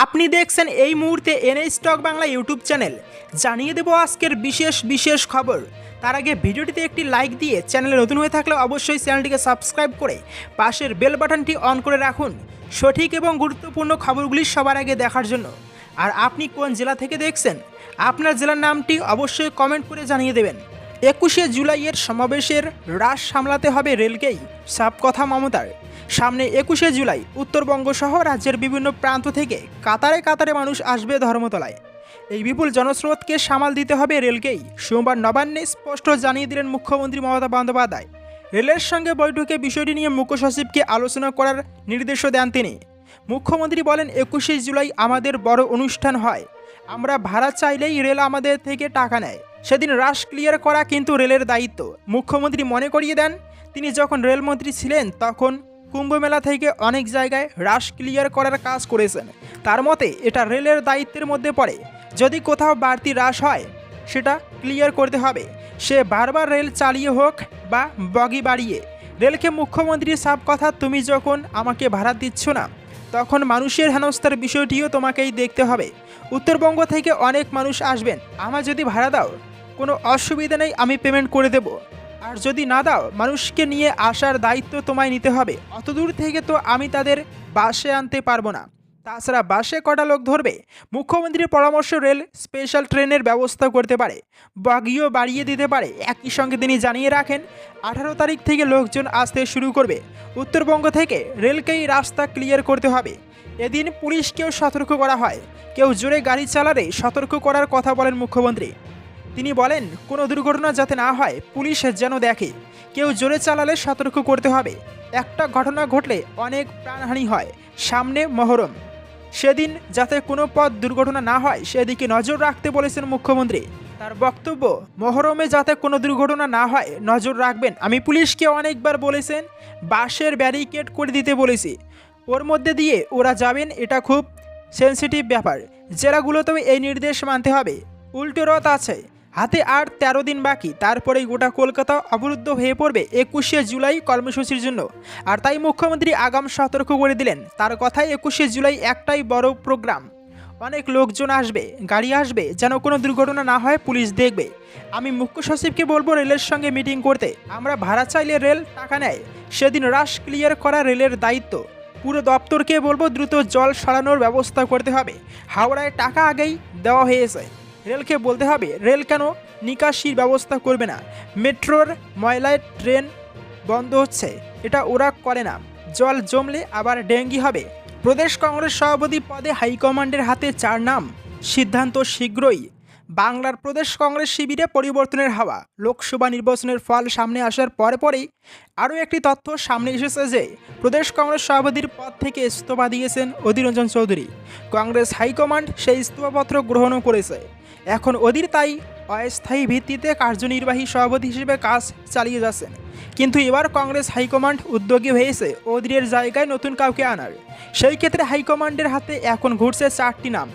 আপনি দেখছেন এই মুহূর্তে NA stock Bangla YouTube channel. জানিয়ে দেব আজকের বিশেষ বিশেষ খবর। তার আগে ভিডিওটিতে একটি লাইক দিয়ে চ্যানেলে নতুন হয়ে থাকলে অবশ্যই চ্যানেলটিকে সাবস্ক্রাইব করে পাশের বেল বাটনটি অন করে রাখুন। সঠিক এবং গুরুত্বপূর্ণ খবরগুলি সবার আগে দেখার জন্য। আর আপনি কোন জেলা থেকে দেখছেন, আপনার জেলার নামটি অবশ্যই কমেন্ট করে জানিয়ে দেবেন। একুশে জুলাইয়ের সমাবেশের হ্রাস সামলাতে হবে রেলকেই। সাপ কথা মমতার। সামনে একুশে জুলাই উত্তরবঙ্গ সহ রাজ্যের বিভিন্ন প্রান্ত থেকে কাতারে কাতারে মানুষ আসবে ধর্মতলায়। এই বিপুল জনস্রোতকে সামাল দিতে হবে রেলকেই। সোমবার নবান্নে স্পষ্ট জানিয়ে দিলেন মুখ্যমন্ত্রী মমতা বন্দ্যোপাধ্যায়। রেলের সঙ্গে বৈঠকে বিষয়টি নিয়ে মুখ্য সচিবকে আলোচনা করার নির্দেশও দেন তিনি। মুখ্যমন্ত্রী বলেন, একুশে জুলাই আমাদের বড় অনুষ্ঠান হয়। আমরা ভাড়া চাইলেই রেল আমাদের থেকে টাকা নেয়। সেদিন রাশ ক্লিয়ার করা কিন্তু রেলের দায়িত্ব। মুখ্যমন্ত্রী মনে করিয়ে দেন, তিনি যখন রেলমন্ত্রী ছিলেন, তখন কুম্ভমেলা থেকে অনেক জায়গায় রাশ ক্লিয়ার করার কাজ করেছেন। তার মতে, এটা রেলের দায়িত্বের মধ্যে পড়ে। যদি কোথাও বাড়তি হ্রাস হয়, সেটা ক্লিয়ার করতে হবে। সে বারবার রেল চালিয়ে হোক বা বগি বাড়িয়ে। রেলকে মুখ্যমন্ত্রীর সাপ কথা তুমি যখন আমাকে ভাড়া দিচ্ছ না, তখন মানুষের হেনস্থার বিষয়টিও তোমাকেই দেখতে হবে। উত্তরবঙ্গ থেকে অনেক মানুষ আসবেন। আমার যদি ভাড়া দাও, কোনো অসুবিধা নেই, আমি পেমেন্ট করে দেব। আর যদি না দাও, মানুষকে নিয়ে আসার দায়িত্ব তোমায় নিতে হবে। অত দূর থেকে তো আমি তাদের বাসে আনতে পারব না। তাছাড়া বাসে কটা লোক ধরবে? মুখ্যমন্ত্রীর পরামর্শ রেল স্পেশাল ট্রেনের ব্যবস্থা করতে পারে। বগিও বাড়িয়ে দিতে পারে। একই সঙ্গে তিনি জানিয়ে রাখেন, আঠারো তারিখ থেকে লোকজন আসতে শুরু করবে। উত্তরবঙ্গ থেকে রেলকেই রাস্তা ক্লিয়ার করতে হবে। এদিন পুলিশকেও সতর্ক করা হয়। কেউ জোরে গাড়ি চালালে সতর্ক করার কথা বলেন মুখ্যমন্ত্রী। তিনি বলেন, কোনো দুর্ঘটনা যাতে না হয়, পুলিশ যেন দেখে। কেউ জোরে চালালে সতর্ক করতে হবে। একটা ঘটনা ঘটলে অনেক প্রাণহানি হয়। সামনে মহরম। সেদিন যাতে কোনো পথ দুর্ঘটনা না হয়, সেদিকে নজর রাখতে বলেছেন মুখ্যমন্ত্রী। তার বক্তব্য, মহরমে যাতে কোনো দুর্ঘটনা না হয়, নজর রাখবেন। আমি পুলিশকে অনেকবার বলেছেন বাসের ব্যারিকেড করে দিতে বলেছি। ওর মধ্যে দিয়ে ওরা যাবেন, এটা খুব সেন্সিটিভ ব্যাপার। জেলাগুলোতেও এই নির্দেশ মানতে হবে। উল্টো রথ আছে। হাতে আর তেরো দিন বাকি। তারপরেই গোটা কলকাতা অবরুদ্ধ হয়ে পড়বে একুশে জুলাই কর্মসূচির জন্য। আর তাই মুখ্যমন্ত্রী আগাম সতর্ক করে দিলেন। তার কথায় একুশে জুলাই একটাই বড় প্রোগ্রাম। অনেক লোকজন আসবে, গাড়ি আসবে, যেন কোনো দুর্ঘটনা না হয় পুলিশ দেখবে। আমি মুখ্য সচিবকে বলব রেলের সঙ্গে মিটিং করতে। আমরা ভাড়া চাইলে রেল টাকা নেয়। সেদিন রাশ ক্লিয়ার করা রেলের দায়িত্ব। পুরো দপ্তরকে বলব দ্রুত জল সরানোর ব্যবস্থা করতে হবে। হাওড়ায় টাকা আগেই দেওয়া হয়েছে। রেলকে বলতে হবে, রেল কেন নিকাশির ব্যবস্থা করবে না? মেট্রোর ময়লায় ট্রেন বন্ধ হচ্ছে, এটা ওরা করে না। জল জমলে আবার ডেঙ্গি হবে। প্রদেশ কংগ্রেস সভাপতি পদে হাইকমান্ডের হাতে চার নাম। সিদ্ধান্ত শীঘ্রই। বাংলার প্রদেশ কংগ্রেস শিবিরে পরিবর্তনের হাওয়া। লোকসভা নির্বাচনের ফল সামনে আসার পরে পরেই আরও একটি তথ্য সামনে এসেছে যে, প্রদেশ কংগ্রেস সভাপতির পদ থেকে ইস্তফা দিয়েছেন অধীর রঞ্জন চৌধুরী। কংগ্রেস হাইকমান্ড সেই ইস্তফাপত্র গ্রহণও করেছে। এখন অধীর তাই অস্থায়ী ভিত্তিতে কার্যনির্বাহী সভাপতি হিসেবে কাজ চালিয়ে যাচ্ছেন। কিন্তু এবার কংগ্রেস হাইকমান্ড উদ্যোগী হয়েছে অধীরের জায়গায় নতুন কাউকে আনার। সেই ক্ষেত্রে হাইকমান্ডের হাতে এখন ঘুরছে চারটি নাম।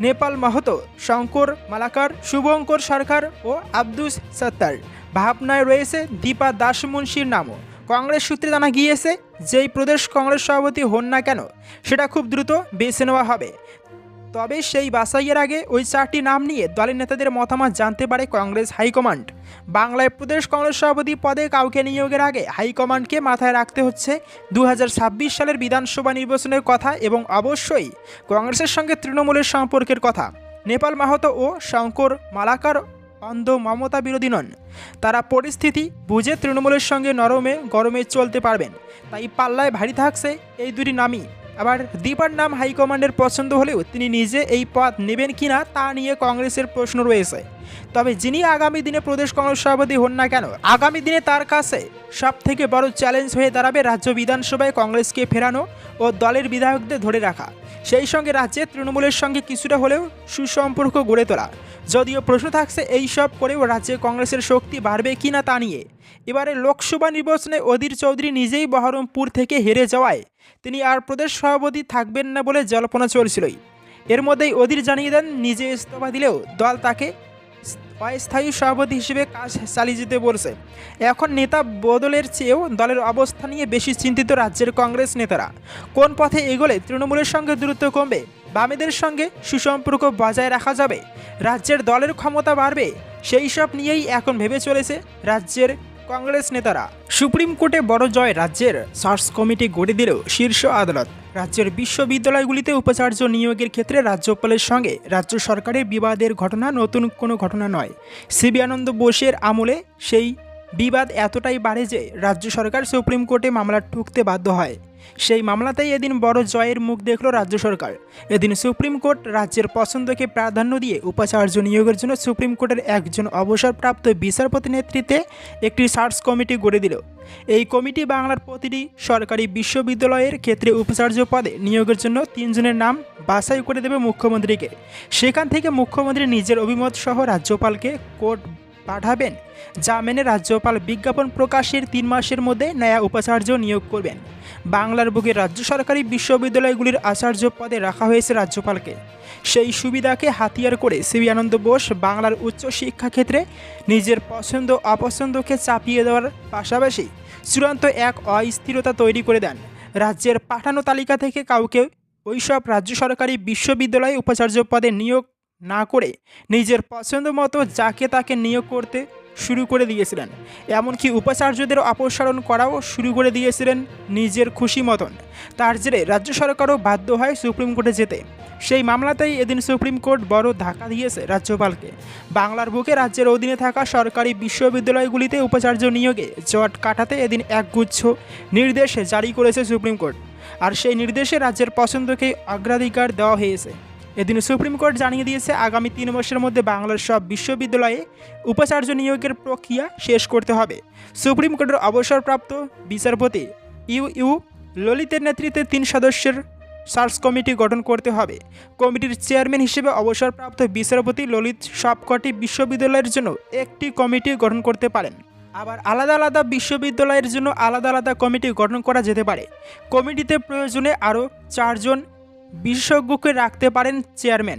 নেপাল মাহতো, শঙ্কর মালাকার, শুভঙ্কর সরকার ও আব্দুস সত্তার। ভাবনায় রয়েছে দীপা দাস মুন্সির নামও। কংগ্রেস সূত্রে জানা গিয়েছে, যেই প্রদেশ কংগ্রেস সভাপতি হন না কেন, সেটা খুব দ্রুত বেছে নেওয়া হবে। তবে সেই বাছাইয়ের আগে ওই চারটি নাম নিয়ে দলের নেতাদের মতামত জানতে পারে কংগ্রেস হাইকমান্ড। বাংলায় প্রদেশ কংগ্রেস সভাপতি পদে কাউকে নিয়োগের আগে হাইকমান্ডকে মাথায় রাখতে হচ্ছে দু হাজার ছাব্বিশ সালের বিধানসভা নির্বাচনের কথা এবং অবশ্যই কংগ্রেসের সঙ্গে তৃণমূলের সম্পর্কের কথা। নেপাল মাহাতো ও শঙ্কর মালাকার অন্ধ মমতা বিরোধী নন। তারা পরিস্থিতি বুঝে তৃণমূলের সঙ্গে নরমে গরমে চলতে পারবেন। তাই পাল্লায় ভারী থাকছে এই দুটি নামই। আবার দীপার নাম হাইকমান্ডের পছন্দ হলেও তিনি নিজে এই পদ নেবেন কিনা তা নিয়ে কংগ্রেসের প্রশ্ন রয়েছে। তবে যিনি আগামী দিনে প্রদেশ কংগ্রেস সভাপতি হন না কেন, আগামী দিনে তার কাছে সব থেকে বড় চ্যালেঞ্জ হয়ে দাঁড়াবে রাজ্য বিধানসভায় কংগ্রেসকে ফেরানো ও দলের বিধায়কদের ধরে রাখা। সেই সঙ্গে রাজ্যে তৃণমূলের সঙ্গে কিছুটা হলেও সুসম্পর্ক গড়ে তোলা। যদিও প্রশ্ন থাকছে, এই সব করেও রাজ্যে কংগ্রেসের শক্তি বাড়বে কিনা তা নিয়ে। এবারে লোকসভা নির্বাচনে অধীর চৌধুরী নিজেই বহরমপুর থেকে হেরে যাওয়ায় তিনি আর প্রদেশ সভাপতি থাকবেন না বলে জল্পনা চলছিলই। এর মধ্যেই অধীর জানিয়ে দেন, নিজে ইস্তফা দিলেও দল তাকে অস্থায়ী সভাপতি হিসেবে কাজ চালিয়ে যেতে বলছে। এখন নেতা বদলের চেয়েও দলের অবস্থা নিয়ে বেশি চিন্তিত রাজ্যের কংগ্রেস নেতারা। কোন পথে এগোলে তৃণমূলের সঙ্গে দূরত্ব কমবে? বামেদের সঙ্গে সুসম্পর্ক বজায় রাখা যাবে? রাজ্যের দলের ক্ষমতা বাড়বে? সেই সব নিয়েই এখন ভেবে চলেছে রাজ্যের কংগ্রেস নেতারা। সুপ্রিম কোর্টে বড় জয় রাজ্যের সার্চ কমিটি গড়ে দিল শীর্ষ আদালত। রাজ্যের বিশ্ববিদ্যালয়গুলিতে উপাচার্য নিয়োগের ক্ষেত্রে রাজ্যপালের সঙ্গে রাজ্য সরকারের বিবাদের ঘটনা নতুন কোনো ঘটনা নয়। সিবি আনন্দ বোসের আমলে সেই বিবাদ এতটাই বাড়ে যে রাজ্য সরকার সুপ্রিম কোর্টে মামলা ঠুকতে বাধ্য হয়। সেই মামলাতেই এদিন বড় জয়ের মুখ দেখল রাজ্য সরকার। এদিন সুপ্রিম কোর্ট রাজ্যের পছন্দকে প্রাধান্য দিয়ে উপাচার্য নিয়োগের জন্য সুপ্রিম কোর্টের একজন অবসরপ্রাপ্ত বিচারপতি নেতৃত্বে একটি সার্চ কমিটি গড়ে দিল। এই কমিটি বাংলার প্রতিটি সরকারি বিশ্ববিদ্যালয়ের ক্ষেত্রে উপাচার্য পদে নিয়োগের জন্য তিনজনের নাম বাছাই করে দেবে মুখ্যমন্ত্রীকে। সেখান থেকে মুখ্যমন্ত্রী নিজের অভিমত সহ রাজ্যপালকে কোর্ট পাঠাবেন, যা মেনে রাজ্যপাল বিজ্ঞাপন প্রকাশের তিন মাসের মধ্যে নয়া উপাচার্য নিয়োগ করবেন। বাংলার বুকে রাজ্য সরকারি বিশ্ববিদ্যালয়গুলির আচার্য পদে রাখা হয়েছে রাজ্যপালকে। সেই সুবিধাকে হাতিয়ার করে সিবি আনন্দ বোস বাংলার উচ্চ শিক্ষা ক্ষেত্রে নিজের পছন্দ অপছন্দকে চাপিয়ে দেওয়ার পাশাপাশি চূড়ান্ত এক অস্থিরতা তৈরি করে দেন। রাজ্যের পাঠানো তালিকা থেকে কাউকে ওইসব রাজ্য সরকারি বিশ্ববিদ্যালয়ে উপাচার্য পদে নিয়োগ না করে নিজের পছন্দ মতো যাকে তাকে নিয়োগ করতে শুরু করে দিয়েছিলেন। এমনকি উপাচার্যদের অপসারণ করাও শুরু করে দিয়েছিলেন নিজের খুশি মতন। তার জেরে রাজ্য সরকারও বাধ্য হয় সুপ্রিম কোর্টে যেতে। সেই মামলাতেই এদিন সুপ্রিম কোর্ট বড় ধাক্কা দিয়েছে রাজ্যপালকে। বাংলার বুকে রাজ্যের অধীনে থাকা সরকারি বিশ্ববিদ্যালয়গুলিতে উপাচার্য নিয়োগে জট কাটাতে এদিন একগুচ্ছ নির্দেশ জারি করেছে সুপ্রিম কোর্ট। আর সেই নির্দেশে রাজ্যের পছন্দকে অগ্রাধিকার দেওয়া হয়েছে। এদিন সুপ্রিম কোর্ট জানিয়ে দিয়েছে, আগামী তিন মাসের মধ্যে বাংলার সব বিশ্ববিদ্যালয়ে উপাচার্য নিয়োগের প্রক্রিয়া শেষ করতে হবে। সুপ্রিম কোর্টের অবসরপ্রাপ্ত বিচারপতি ইউ ইউ ললিতের নেতৃত্বে তিন সদস্যের সার্চ কমিটি গঠন করতে হবে। কমিটির চেয়ারম্যান হিসেবে অবসরপ্রাপ্ত বিচারপতি ললিত সবকটি বিশ্ববিদ্যালয়ের জন্য একটি কমিটি গঠন করতে পারেন। আবার আলাদা আলাদা বিশ্ববিদ্যালয়ের জন্য আলাদা আলাদা কমিটি গঠন করা যেতে পারে। কমিটিতে প্রয়োজনে আরও চারজন বিশেষজ্ঞকে রাখতে পারেন চেয়ারম্যান।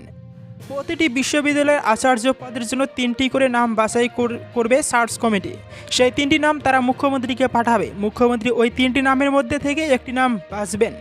প্রতিটি বিশ্ববিদ্যালয়ের আচার্য পদের জন্য তিনটি করে নাম বাছাই কর- করবে সার্চ কমিটি। সেই তিনটি নাম তারা মুখ্যমন্ত্রীকে পাঠাবে। মুখ্যমন্ত্রী ওই তিনটি নামের মধ্যে থেকে একটি নাম বাছবেন।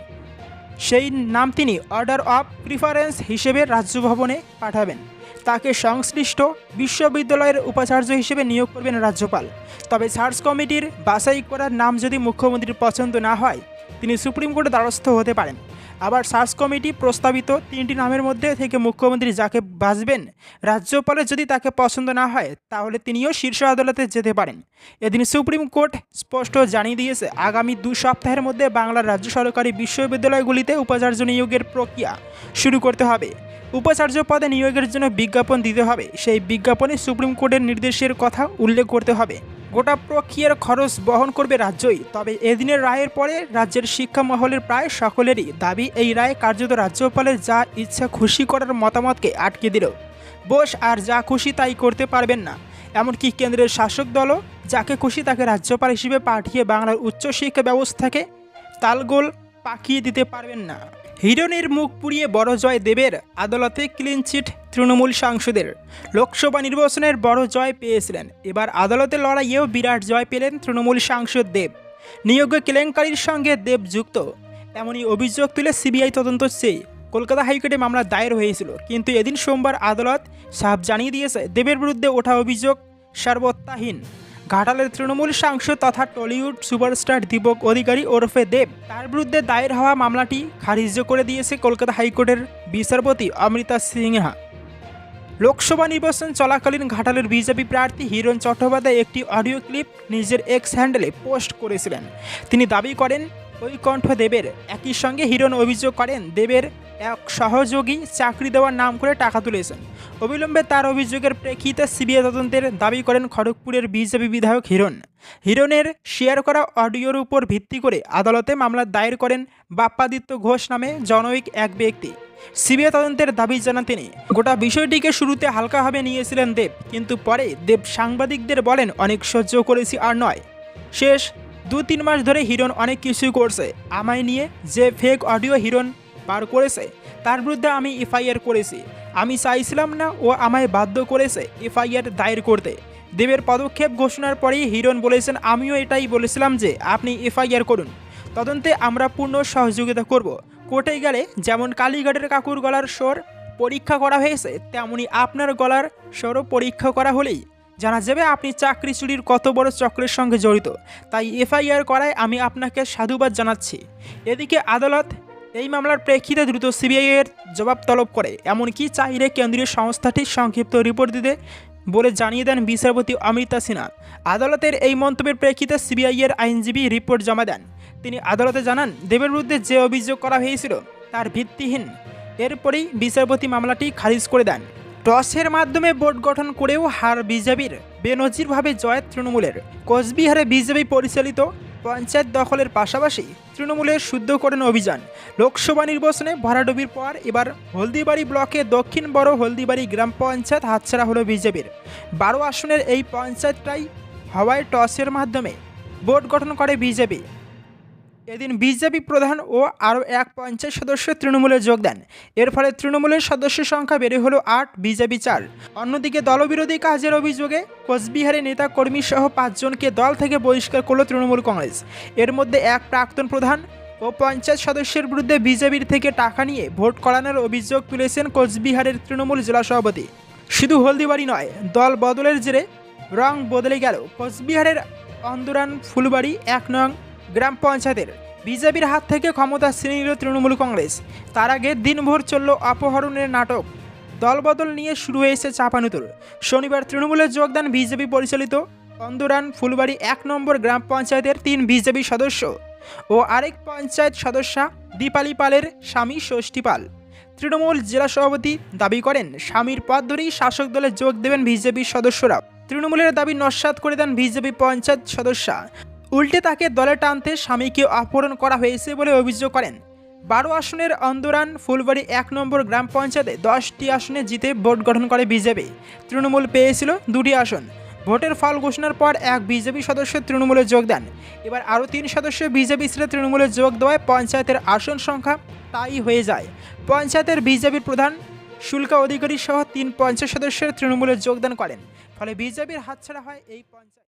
সেই নাম তিনি অর্ডার অফ প্রিফারেন্স হিসেবে রাজ্য ভবনে পাঠাবেন। তাকে সংশ্লিষ্ট বিশ্ববিদ্যালয়ের উপাচার্য হিসেবে নিয়োগ করবেন রাজ্যপাল। তবে সার্চ কমিটির বাছাই করার নাম যদি মুখ্যমন্ত্রীর পছন্দ না হয়, তিনি সুপ্রিম কোর্টে দ্বারস্থ হতে পারেন। আবার সার্চ কমিটি প্রস্তাবিত তিনটি নামের মধ্যে থেকে মুখ্যমন্ত্রী যাকে বাছবেন রাজ্যপালের যদি তাকে পছন্দ না হয়, তাহলে তিনিও শীর্ষ আদালতে যেতে পারেন। এদিন সুপ্রিম কোর্ট স্পষ্ট জানিয়ে দিয়েছে, আগামী দু সপ্তাহের মধ্যে বাংলার রাজ্য সরকারি বিশ্ববিদ্যালয়গুলিতে উপাচার্য নিয়োগের প্রক্রিয়া শুরু করতে হবে। উপাচার্য পদে নিয়োগের জন্য বিজ্ঞাপন দিতে হবে। সেই বিজ্ঞাপনে সুপ্রিম কোর্টের নির্দেশের কথা উল্লেখ করতে হবে। গোটা প্রক্রিয়ার খরচ বহন করবে রাজ্যই। তবে এদিনের রায়ের পরে রাজ্যের শিক্ষা মহলের প্রায় সকলেরই দাবি, এই রায় কার্যত রাজ্যপালের যা ইচ্ছা খুশি করার মতামতকে আটকে দিল। বোস আর যা খুশি তাই করতে পারবেন না। এমনকি কেন্দ্রের শাসক দলও যাকে খুশি তাকে রাজ্যপাল হিসেবে পাঠিয়ে বাংলার উচ্চশিক্ষা ব্যবস্থাকে তালগোল পাকিয়ে দিতে পারবেন না। হিরণের মুখ পুড়িয়ে বড় জয় দেবের আদালতে ক্লিন চিট তৃণমূল সাংসদের। লোকসভা নির্বাচনের বড় জয় পেয়েছিলেন। এবার আদালতে লড়াইয়েও বিরাট জয় পেলেন তৃণমূল সাংসদ দেব। নিয়োগ কেলেঙ্কারির সঙ্গে দেব যুক্ত। এমনই অভিযোগ তুলে সিবিআই তদন্ত চেয়ে কলকাতা হাইকোর্টে মামলা দায়ের হয়েছিল। কিন্তু এদিন সোমবার আদালত সাফ জানিয়ে দিয়েছে, দেবের বিরুদ্ধে ওঠা অভিযোগ সার্বত্তাহীন ঘাটালের তৃণমূল সাংসদ তথা টলিউড সুপারস্টার দীপক অধিকারী ওরফে দেব, তার বিরুদ্ধে দায়ের হওয়া মামলাটি খারিজ করে দিয়েছে কলকাতা হাইকোর্টের বিচারপতি অমৃতা সিংহা। লোকসভা নির্বাচন চলাকালীন ঘাটালের বিজেপি প্রার্থী হিরণ চট্টোপাধ্যায় একটি অডিও ক্লিপ নিজের এক্স হ্যান্ডেলে পোস্ট করেছিলেন। তিনি দাবি করেন ওই কণ্ঠ দেবের। একই সঙ্গে হিরণ অভিযোগ করেন, দেবের এক সহযোগী চাকরি দেওয়ার নাম করে টাকা তুলেছেন। অবিলম্বে তার অভিযোগের প্রেক্ষিতে সিবিআই তদন্তের দাবি করেন খড়গপুরের বিজেপি বিধায়ক হিরণ। হিরণের শেয়ার করা অডিওর উপর ভিত্তি করে আদালতে মামলা দায়ের করেন বাপ্পাদিত্য ঘোষ নামে জনৈক এক ব্যক্তি। সিবিআই তদন্তের দাবি জানান তিনি, গোটা বিষয়টিকে শুরুতে হালকাভাবে নিয়েছিলেন দেব, কিন্তু পরে দেব সাংবাদিকদের বলেন, অনেক সহ্য করেছি আর নয়। শেষ দু তিন মাস ধরে হিরণ অনেক কিছুই করছে। আমায় নিয়ে যে ফেক অডিও হিরণ বার করেছে, তার বিরুদ্ধে আমি এফআইআর করেছি। আমি চাইছিলাম না ও আমায় বাধ্য করেছে এফআইআর দায়ের করতে। দেবের পদক্ষেপ ঘোষণার পরেই হিরণ বলেছেন, আমিও এটাই বলেছিলাম যে আপনি এফআইআর করুন। তদন্তে আমরা পূর্ণ সহযোগিতা করব। কোর্টে গেলে যেমন কালীঘাটের কাকুর গলার স্বর পরীক্ষা করা হয়েছে, তেমনি আপনার গলার স্বরও পরীক্ষা করা হলেই জানা যাবে আপনি চাকরি চুরির কত বড় চক্রের সঙ্গে জড়িত। তাই এফআইআর করায় আমি আপনাকে সাধুবাদ জানাচ্ছি। এদিকে আদালত এই মামলার প্রেক্ষিতে দ্রুত সিবিআই এর জবাব তলব করে। এমনকি চাইলে কেন্দ্রীয় সংস্থাটি সংক্ষিপ্ত রিপোর্ট দিতে বলে জানিয়ে দেন বিচারপতি অমৃতা সিনহা। আদালতের এই মন্তব্যের প্রেক্ষিতে সিবিআই এর আইনজীবী রিপোর্ট জমা দেন। তিনি আদালতে জানান, দেবের বিরুদ্ধে যে অভিযোগ করা হয়েছিল তার ভিত্তিহীন। এরপরেই বিচারপতি মামলাটি খারিজ করে দেন। টসের মাধ্যমে বোর্ড গঠন করেও হার বিজেপির। বেনজিরভাবে জয় তৃণমূলের। কোচবিহারে বিজেপি পরিচালিত পঞ্চায়েত দখলের পাশাপাশি তৃণমূলের শুদ্ধকরণ অভিযান। লোকসভা নির্বাচনে ভরাডুবির পর এবার হলদিবাড়ি ব্লকে দক্ষিণ বড় হলদিবাড়ি গ্রাম পঞ্চায়েত হাতছাড়া হলো বিজেপির। বারো আসনের এই পঞ্চায়েতটাই হওয়ায় টসের মাধ্যমে বোর্ড গঠন করে বিজেপি। এদিন বিজেপি প্রধান ও আরও এক পঞ্চায়েত সদস্য তৃণমূলে যোগ দেন। এর ফলে তৃণমূলের সদস্য সংখ্যা বেড়ে হলো আট, বিজেপি চার। অন্যদিকে দলবিরোধী কাজের অভিযোগে কোচবিহারে নেতা কর্মী সহ পাঁচজনকে দল থেকে বহিষ্কার করল তৃণমূল কংগ্রেস। এর মধ্যে এক প্রাক্তন প্রধান ও পঞ্চায়েত সদস্যের বিরুদ্ধে বিজেপির থেকে টাকা নিয়ে ভোট করানোর অভিযোগ তুলেছেন কোচবিহারের তৃণমূল জেলা সভাপতি। শুধু হলদিবাড়ি নয়, দল বদলের জেরে রং বদলে গেল। কোচবিহারের অন্দুরান ফুলবাড়ি, এক নং গ্রাম পঞ্চায়েতের বিজেপির হাত থেকে ক্ষমতা ছিনিয়ে নিল তৃণমূল কংগ্রেস। তার আগে দিনভর চলল অপহরণের নাটক। দলবদল নিয়ে শুরু হয়েছে চাপানুতুর শনিবার তৃণমূলে যোগদান বিজেপি পরিচালিত। অন্দরান ফুলবাড়ি এক নম্বর গ্রাম পঞ্চায়েতের তিন বিজেপি সদস্য ও আরেক পঞ্চায়েত সদস্যা দীপালি পালের স্বামী ষষ্ঠী পাল। তৃণমূল জেলা সভাপতি দাবি করেন, স্বামীর পদ ধরেই শাসক দলে যোগ দেবেন বিজেপির সদস্যরা। তৃণমূলের দাবি নস্বাত করে দেন বিজেপি পঞ্চায়েত সদস্যা। উল্টে তাকে দলে টানতে স্বামীকে অপহরণ করা হয়েছে বলে অভিযোগ করেন। বারো আসনের অন্দরান ফুলবাড়ি এক নম্বর গ্রাম পঞ্চায়েতে দশটি আসনে জিতে ভোট গঠন করে বিজেপি। তৃণমূল পেয়েছিল দুটি আসন। ভোটের ফল ঘোষণার পর এক বিজেপি সদস্য তৃণমূলে যোগ দেন। এবার আরও তিন সদস্য বিজেপি ছেড়ে তৃণমূলে যোগ দেওয়ায় পঞ্চায়েতের আসন সংখ্যা তাই হয়ে যায়। পঞ্চায়েতের বিজেপির প্রধান শুল্কা অধিকারী সহ তিন পঞ্চায়েত সদস্যের তৃণমূলে যোগদান করেন। ফলে বিজেপির হাতছাড়া হয় এই পঞ্চায়েত।